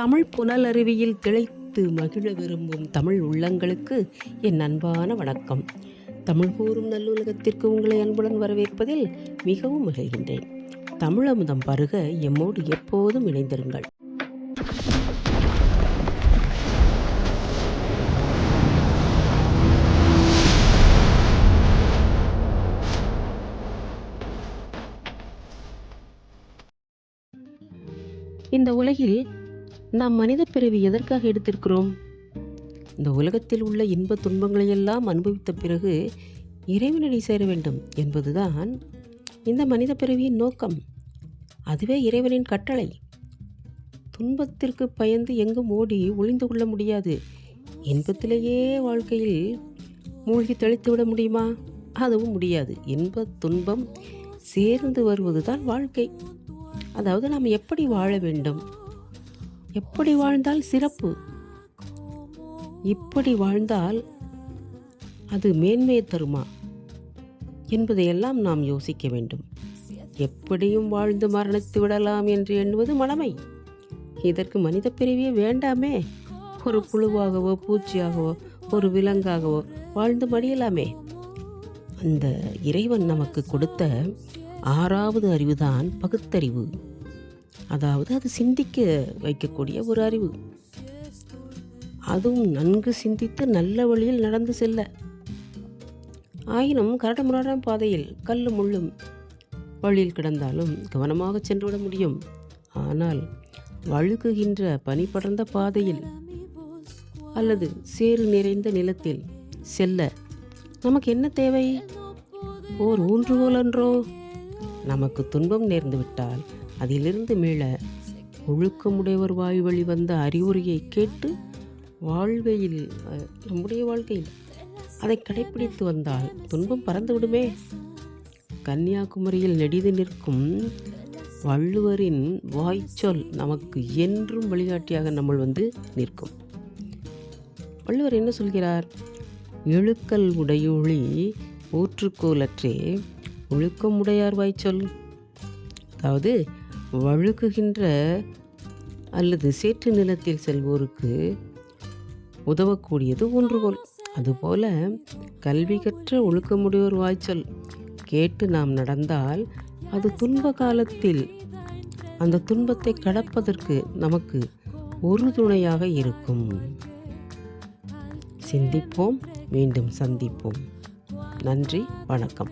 தமிழ் புனலருவியில் திளைத்து மகிழ விரும்பும் தமிழ் உள்ளங்களுக்கு என் அன்பான வணக்கம். தமிழ் கூறும் நல்லுலகத்திற்கு உங்களை அன்புடன் வரவேற்பதில் மிகவும் மகிழ்கின்றேன். தமிழமுதம் பருக எம்மோடு எப்போதும் இணைந்திருங்கள். இந்த உலகில் நாம் மனித பிறவி எதற்காக எடுத்திருக்கிறோம்? இந்த உலகத்தில் உள்ள இன்ப துன்பங்களை எல்லாம் அனுபவித்த பிறகு இறைவனடி சேர வேண்டும் என்பதுதான் இந்த மனித பிறவியின் நோக்கம். அதுவே இறைவனின் கட்டளை. துன்பத்திற்கு பயந்து எங்கும் ஓடி ஒளிந்து கொள்ள முடியாது. இன்பத்திலேயே வாழ்க்கையில் மூழ்கி தெளித்து விட முடியுமா? அதுவும் முடியாது. இன்ப துன்பம் சேர்ந்து வருவதுதான் வாழ்க்கை. அதாவது நாம் எப்படி வாழ வேண்டும்? எப்படி வாழ்ந்தால் சிறப்பு? இப்படி வாழ்ந்தால் அது மேன்மையை தருமா? என்பதையெல்லாம் நாம் யோசிக்க வேண்டும். எப்படியும் வாழ்ந்து மரணித்து விடலாம் என்று எண்ணுவது மடமை இதற்கு மனித பிரிவே வேண்டாமே. ஒரு புழுவாகவோ பூச்சியாகவோ ஒரு விலங்காகவோ வாழ்ந்து மடியலாமே. அந்த இறைவன் நமக்கு கொடுத்த ஆறாவது அறிவுதான் பகுத்தறிவு. அதாவது அது சிந்திக்க வைக்கக்கூடிய ஒரு அறிவு. அதுவும் நன்கு சிந்தித்து நல்ல வழியில் நடந்து செல்ல. ஆயினும் கரடமுரடான பாதையில் கல்லும் முள்ளும் வழியில் கிடந்தாலும் கவனமாக சென்றுவிட முடியும். ஆனால் வழுக்குகின்ற பனி படர்ந்த பாதையில் அல்லது சேறு நிறைந்த நிலத்தில் செல்ல நமக்கு என்ன தேவை? ஓர் ஊன்றுகோல் என்றோ நமக்கு துன்பம் நேர்ந்துவிட்டால் அதிலிருந்து மீள ஒழுக்கமுடையவர் வாய் வழி வந்த அறிவுரையை கேட்டு வாழ்வையில் நம்முடைய வாழ்க்கையில் அதை கடைப்பிடித்து வந்தால் துன்பம் பறந்து விடுமே? கன்னியாகுமரியில் நெடிது நிற்கும் வள்ளுவரின் வாய்ச்சொல் நமக்கு என்றும் வழிகாட்டியாக நம்ம வந்து நிற்கும். வள்ளுவர் என்ன சொல்கிறார்? இழுக்கல் உடையொளி ஊற்றுக்கோலற்றே ஒழுக்கம் உடையார் வாய்ச்சொல். அதாவது வழுக்குகின்ற அல்லது சேற்று நிலத்தில் செல்வோருக்கு உதவக்கூடியது ஒன்றுகோல் அதுபோல கல்வி கற்ற ஒழுக்கமுடையோர் வாய்ச்சல் கேட்டு நாம் நடந்தால் அது துன்ப காலத்தில் அந்த துன்பத்தை கடப்பதற்கு நமக்கு உறுதுணையாக இருக்கும். சிந்திப்போம் மீண்டும் சந்திப்போம். நன்றி வணக்கம்.